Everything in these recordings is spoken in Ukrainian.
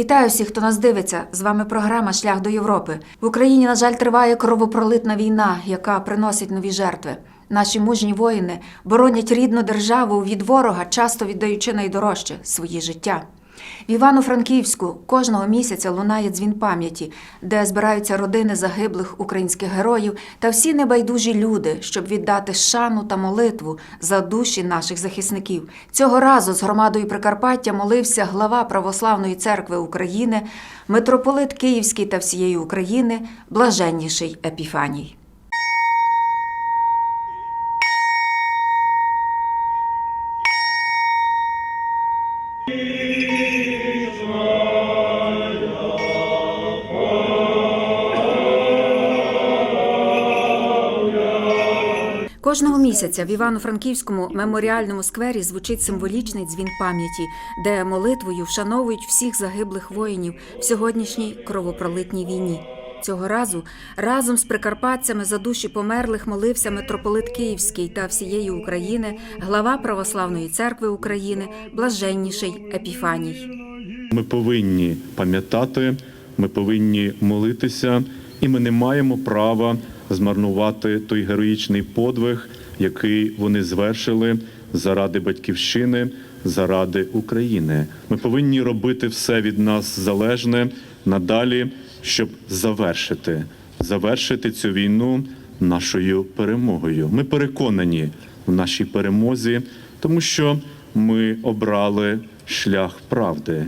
Вітаю всіх, хто нас дивиться. З вами програма Шлях до Європи. В Україні, на жаль, триває кровопролитна війна, яка приносить нові жертви. Наші мужні воїни боронять рідну державу від ворога, часто віддаючи найдорожче своє життя. В Івано-Франківську кожного місяця лунає дзвін пам'яті, де збираються родини загиблих українських героїв та всі небайдужі люди, щоб віддати шану та молитву за душі наших захисників. Цього разу з громадою Прикарпаття молився глава Православної церкви України, митрополит Київський та всієї України, блаженніший Епіфаній. Кожного місяця в Івано-Франківському меморіальному сквері звучить символічний дзвін пам'яті, де молитвою вшановують всіх загиблих воїнів в сьогоднішній кровопролитній війні. Цього разу разом з прикарпатцями за душі померлих молився митрополит Київський та всієї України, глава Православної церкви України, блаженніший Епіфаній. Ми повинні пам'ятати, ми повинні молитися, і ми не маємо права змарнувати той героїчний подвиг, який вони звершили заради батьківщини, заради України. Ми повинні робити все від нас залежне надалі, щоб завершити, завершити цю війну нашою перемогою. Ми переконані в нашій перемозі, тому що ми обрали шлях правди.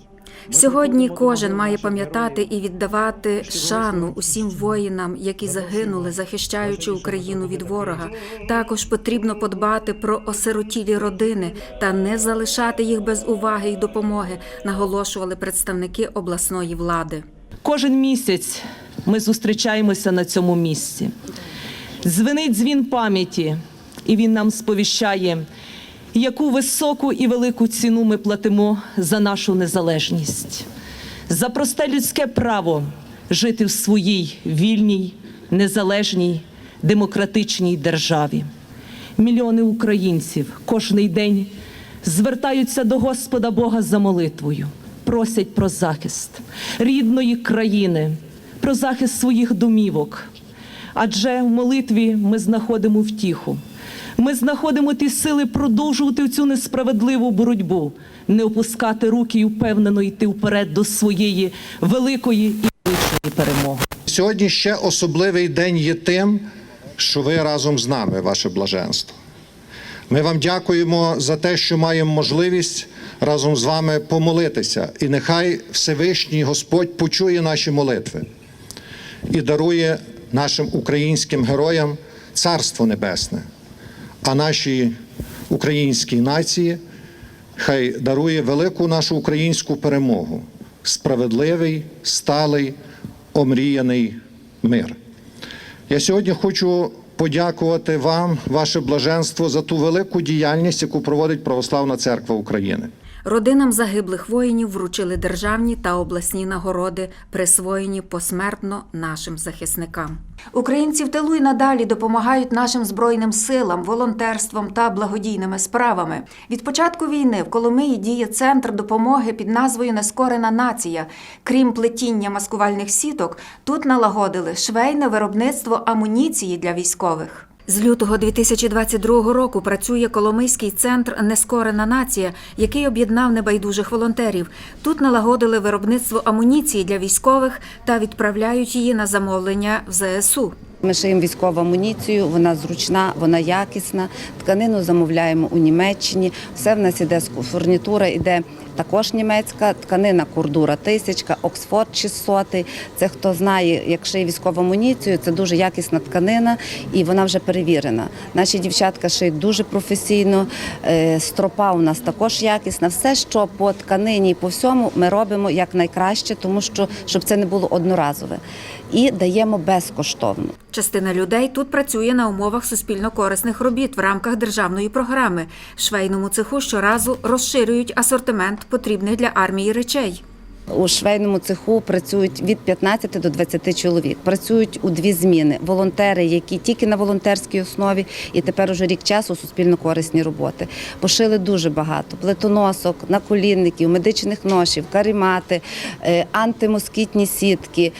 Сьогодні кожен має пам'ятати і віддавати шану усім воїнам, які загинули, захищаючи Україну від ворога. Також потрібно подбати про осиротілі родини та не залишати їх без уваги і допомоги, наголошували представники обласної влади. Кожен місяць ми зустрічаємося на цьому місці. Дзвенить дзвін пам'яті, і він нам сповіщає, яку високу і велику ціну ми платимо за нашу незалежність, за просте людське право жити в своїй вільній, незалежній, демократичній державі. Мільйони українців кожний день звертаються до Господа Бога за молитвою, просять про захист рідної країни, про захист своїх домівок. Адже в молитві ми знаходимо втіху. Ми знаходимо ті сили продовжувати цю несправедливу боротьбу, не опускати руки і впевнено йти вперед до своєї великої і величної перемоги. Сьогодні ще особливий день є тим, що ви разом з нами, ваше блаженство. Ми вам дякуємо за те, що маємо можливість разом з вами помолитися. І нехай Всевишній Господь почує наші молитви і дарує нашим українським героям Царство Небесне, а нашій українській нації хай дарує велику нашу українську перемогу, справедливий, сталий, омріяний мир. Я сьогодні хочу подякувати вам, ваше блаженство, за ту велику діяльність, яку проводить Православна Церква України. Родинам загиблих воїнів вручили державні та обласні нагороди, присвоєні посмертно нашим захисникам. Українці в тилу й надалі допомагають нашим збройним силам, волонтерством та благодійними справами. Від початку війни в Коломиї діє центр допомоги під назвою Нескорена нація. Крім плетіння маскувальних сіток, тут налагодили швейне виробництво амуніції для військових. З лютого 2022 року працює Коломийський центр Нескорена нація, який об'єднав небайдужих волонтерів. Тут налагодили виробництво амуніції для військових та відправляють її на замовлення в ЗСУ. Ми шиємо військову амуніцію, вона зручна, вона якісна. Тканину замовляємо у Німеччині. Все в нас іде фурнітура, іде також німецька, тканина кордура тисячка, Оксфорд 600. Це хто знає, як шиє військову амуніцію, це дуже якісна тканина і вона вже перевірена. Наші дівчатка шиють дуже професійно. Е, Стропа у нас також якісна. Все, що по тканині і по всьому, ми робимо як найкраще, тому що щоб це не було одноразове. І даємо безкоштовно. Частина людей тут працює на умовах суспільно-корисних робіт в рамках державної програми. В швейному цеху щоразу розширюють асортимент потрібних для армії речей. У швейному цеху працюють від 15 до 20 чоловік. Працюють у дві зміни. Волонтери, які тільки на волонтерській основі, і тепер уже рік часу суспільно корисні роботи. Пошили дуже багато плетоносок, наколінників, медичних ношів, карімати, е, антимоскітні сітки.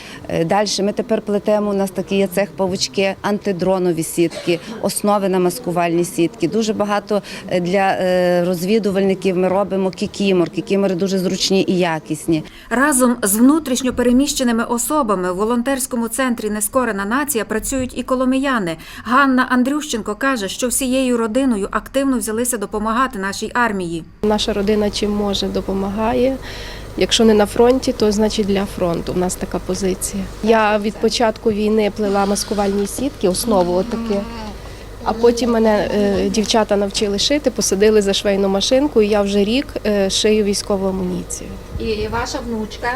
Далі ми тепер плетемо. У нас такий є цех павучки, антидронові сітки, основи на маскувальні сітки. Дуже багато е, для е, розвідувальників ми робимо кікімор. Кікімори дуже зручні і якісні. Разом з внутрішньо переміщеними особами в волонтерському центрі Нескорена нація працюють і коломияни. Ганна Андрющенко каже, що всією родиною активно взялися допомагати нашій армії. Наша родина чим може допомагає. Якщо не на фронті, то значить для фронту. У нас така позиція. Я від початку війни плела маскувальні сітки, основу отаке. А потім мене е, дівчата навчили шити, посадили за швейну машинку, і я вже рік е, шию військову амуніцію. І ваша внучка,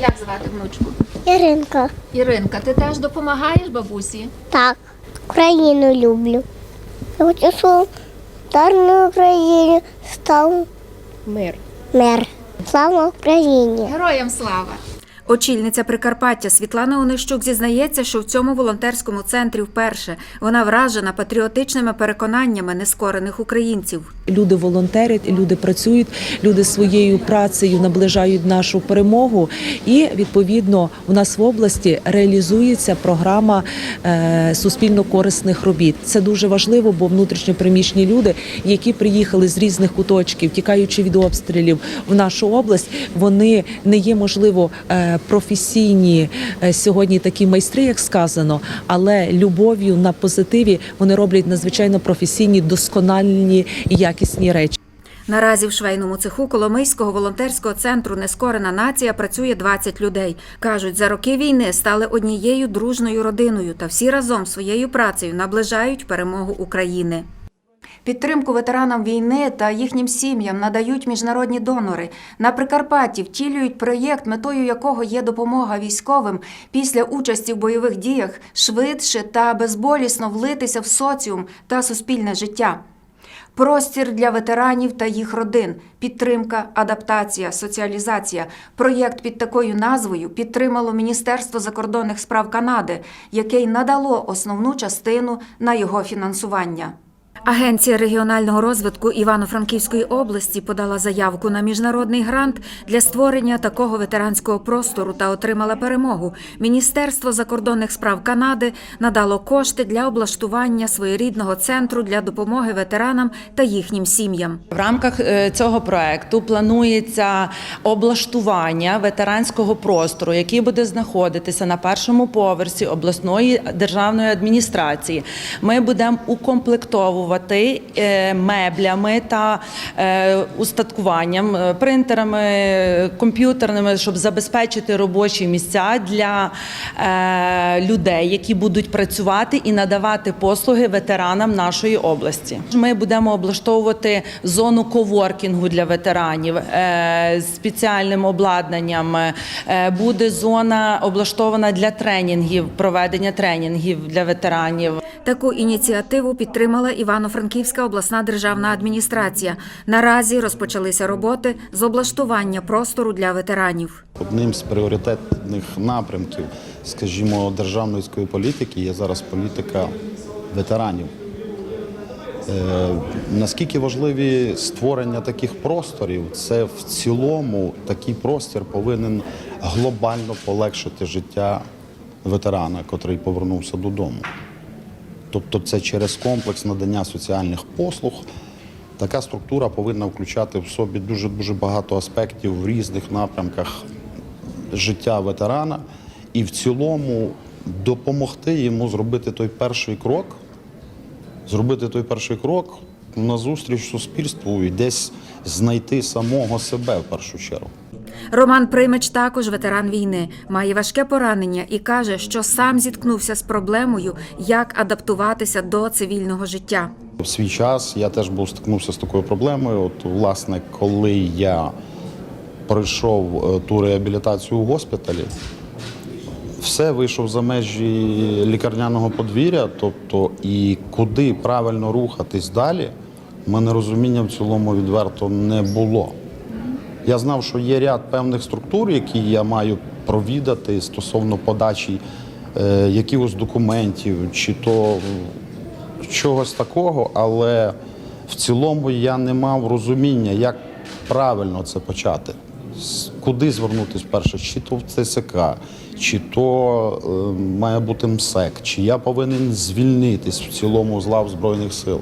як звати внучку? Іринка, Іринка, ти теж допомагаєш бабусі? так, Україну люблю. Я хочу, щоб в Україні став Мир. мир. Слава Україні! Героям слава! Очільниця Прикарпаття Світлана Онищук зізнається, що в цьому волонтерському центрі вперше вона вражена патріотичними переконаннями нескорених українців. Люди волонтерять, люди працюють, люди своєю працею наближають нашу перемогу. І відповідно у нас в області реалізується програма е, суспільно корисних робіт. Це дуже важливо, бо внутрішньоприміщені люди, які приїхали з різних куточків, тікаючи від обстрілів в нашу область, вони не є можливо е, професійні е, сьогодні такі майстри, як сказано, але любов'ю на позитиві вони роблять надзвичайно професійні, доскональні якісні речі. Наразі в швейному цеху Коломийського волонтерського центру Нескорена нація працює 20 людей. Кажуть, за роки війни стали однією дружною родиною та всі разом своєю працею наближають перемогу України. Підтримку ветеранам війни та їхнім сім'ям надають міжнародні донори. На Прикарпатті втілюють проєкт, метою якого є допомога військовим після участі в бойових діях швидше та безболісно влитися в соціум та суспільне життя. Простір для ветеранів та їх родин, підтримка, адаптація, соціалізація. Проєкт під такою назвою підтримало Міністерство закордонних справ Канади, яке й надало основну частину на його фінансування. Агенція регіонального розвитку Івано-Франківської області подала заявку на міжнародний грант для створення такого ветеранського простору та отримала перемогу. Міністерство закордонних справ Канади надало кошти для облаштування своєрідного центру для допомоги ветеранам та їхнім сім'ям. В рамках е, цього проекту планується облаштування ветеранського простору, який буде знаходитися на першому поверсі обласної державної адміністрації. Ми будемо укомплектовувати е, меблями та е, устаткуванням, е, принтерами, комп'ютерними, щоб забезпечити робочі місця для людей, які будуть працювати і надавати послуги ветеранам нашої області. Ми будемо облаштовувати зону коворкінгу для ветеранів з спеціальним обладнанням. Буде зона облаштована для тренінгів, проведення тренінгів для ветеранів. Таку ініціативу підтримала Івано-Франківська обласна державна адміністрація. Наразі розпочалися роботи з облаштування простору для ветеранів. Одним з пріоритетних напрямків, скажімо, державної політики є зараз політика ветеранів. Е, наскільки важливі створення таких просторів, це в цілому такий простір повинен глобально полегшити життя ветерана, котрий повернувся додому. Тобто це через комплекс надання соціальних послуг. Така структура повинна включати в собі дуже дуже багато аспектів в різних напрямках життя ветерана і в цілому допомогти йому зробити той перший крок, зробити той перший крок назустріч суспільству і десь знайти самого себе в першу чергу. Роман Примич також ветеран війни, має важке поранення і каже, що сам зіткнувся з проблемою, як адаптуватися до цивільного життя. В свій час я теж був стикнувся з такою проблемою. От, власне, коли я пройшов е, ту реабілітацію у госпіталі, все вийшов за межі лікарняного подвір'я, тобто і куди правильно рухатись далі, мене розуміння в цілому відверто не було. Я знав, що є ряд певних структур, які я маю провідати стосовно подачі е, якихось документів, чи то чогось такого, але в цілому я не мав розуміння, як правильно це почати. Куди звернутися перше? Чи то в ЦСК, чи то е, має бути МСЕК, чи я повинен звільнитись в цілому з лав Збройних сил.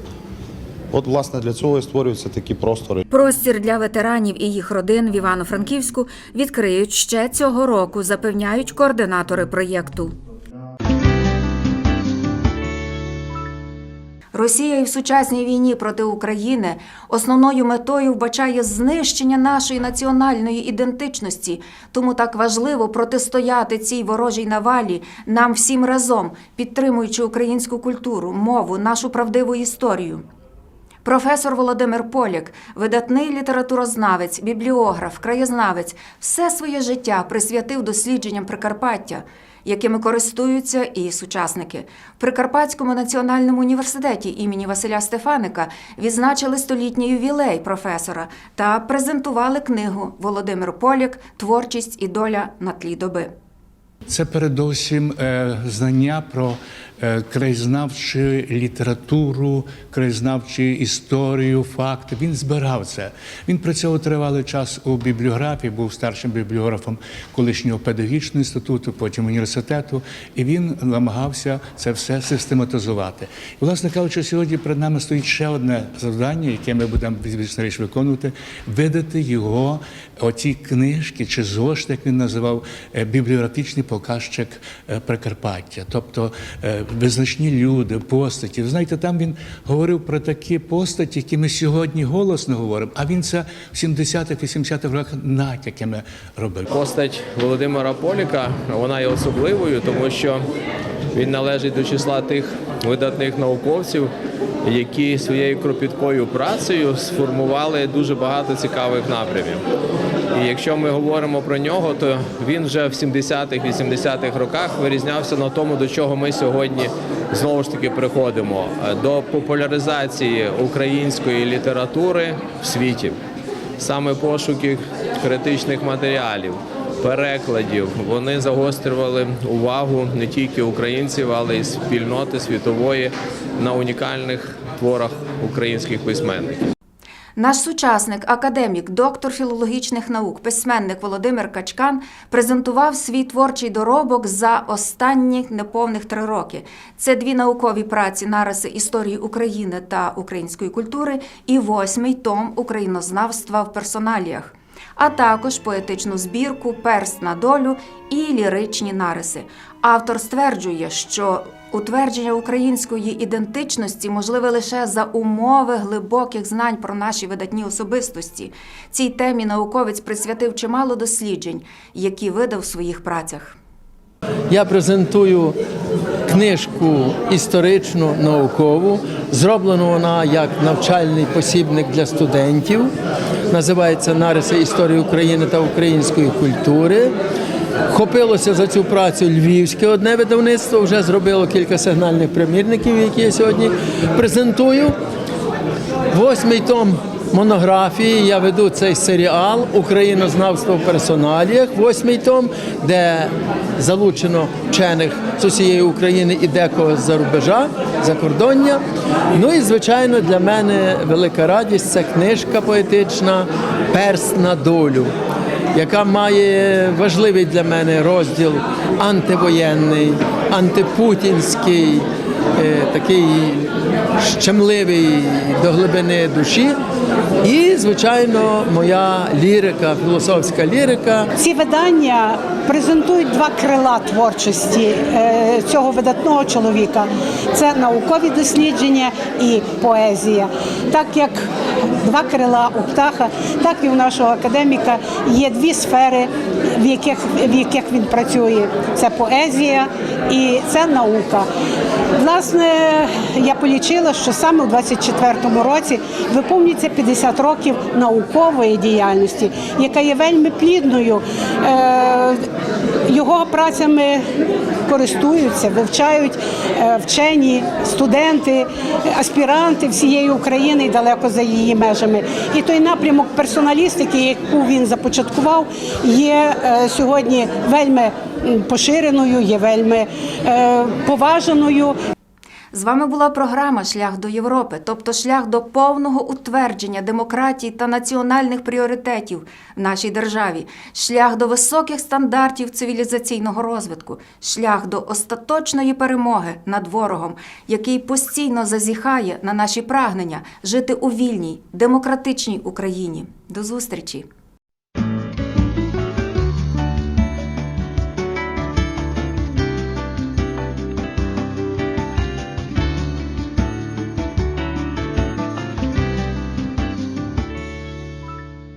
От, власне, для цього і створюються такі простори. Простір для ветеранів і їх родин в Івано-Франківську відкриють ще цього року, запевняють координатори проєкту. Росія і в сучасній війні проти України основною метою вбачає знищення нашої національної ідентичності. Тому так важливо протистояти цій ворожій навалі нам всім разом, підтримуючи українську культуру, мову, нашу правдиву історію. Професор Володимир Поляк, видатний літературознавець, бібліограф, краєзнавець, все своє життя присвятив дослідженням Прикарпаття, якими користуються і сучасники. В Прикарпатському національному університеті імені Василя Стефаника відзначили столітній ювілей професора та презентували книгу Володимир Поляк Творчість і доля на тлі доби. Це передовсім е, знання про е, краєзнавчу літературу, краєзнавчу історію, факти. Він збирав це. Він працював тривалий час у бібліографії, був старшим бібліографом колишнього педагогічного інституту, потім університету, і він намагався це все систематизувати. І, власне кажучи, сьогодні перед нами стоїть ще одне завдання, яке ми будемо річ виконувати: видати його оці книжки чи зошит, як він називав, е, бібліографічний показчик е, Прикарпаття, тобто е, визначні люди, постаті. Ви знаєте, там він говорив про такі постаті, які ми сьогодні голосно говоримо, а він це в 70-х, 80-х роках натяками робив. Постать Володимира Поліка вона є особливою, тому що він належить до числа тих видатних науковців, які своєю кропіткою працею сформували дуже багато цікавих напрямів. І якщо ми говоримо про нього, то він вже в 70-х, 80-х роках вирізнявся на тому, до чого ми сьогодні знову ж таки приходимо до популяризації української літератури в світі саме пошуки критичних матеріалів, перекладів. Вони загострювали увагу не тільки українців, але й спільноти світової на унікальних творах українських письменників. Наш сучасник, академік, доктор філологічних наук, письменник Володимир Качкан презентував свій творчий доробок за останні неповних три роки. Це дві наукові праці нариси історії України та української культури і восьмий том українознавства в персоналіях. А також поетичну збірку Перст на долю і ліричні нариси. Автор стверджує, що утвердження української ідентичності можливе лише за умови глибоких знань про наші видатні особистості. Цій темі науковець присвятив чимало досліджень, які видав в своїх працях. Я презентую книжку історичну наукову. Зроблена вона як навчальний посібник для студентів. Називається Нариси історії України та української культури. Хопилося за цю працю львівське одне видавництво, вже зробило кілька сигнальних примірників, які я сьогодні презентую. Восьмий том монографії. Я веду цей серіал Українознавство в персоналіях. Восьмий том, де залучено вчених з усієї України і декого з-за рубежа, закордоння. Ну і звичайно для мене велика радість це книжка поетична Перст на долю. Яка має важливий для мене розділ антивоєнний, антипутінський, е, такий щемливий до глибини душі. І, звичайно, моя лірика, філософська лірика. Ці видання презентують два крила творчості е, цього видатного чоловіка: це наукові дослідження і поезія. Так як два крила у птаха, так і у нашого академіка є дві сфери, в яких, в яких він працює: це поезія і це наука. Власне, я полічила, що саме у 24-му році виповнюється 50 років наукової діяльності, яка є вельми плідною. Е, Його працями користуються, вивчають е, вчені. Вчені, студенти, аспіранти всієї України і далеко за її межами. І той напрямок персоналістики, яку він започаткував, є е, сьогодні вельми поширеною, є вельми е, поваженою. З вами була програма Шлях до Європи, тобто шлях до повного утвердження демократії та національних пріоритетів в нашій державі, шлях до високих стандартів цивілізаційного розвитку, шлях до остаточної перемоги над ворогом, який постійно зазіхає на наші прагнення жити у вільній, демократичній Україні. До зустрічі!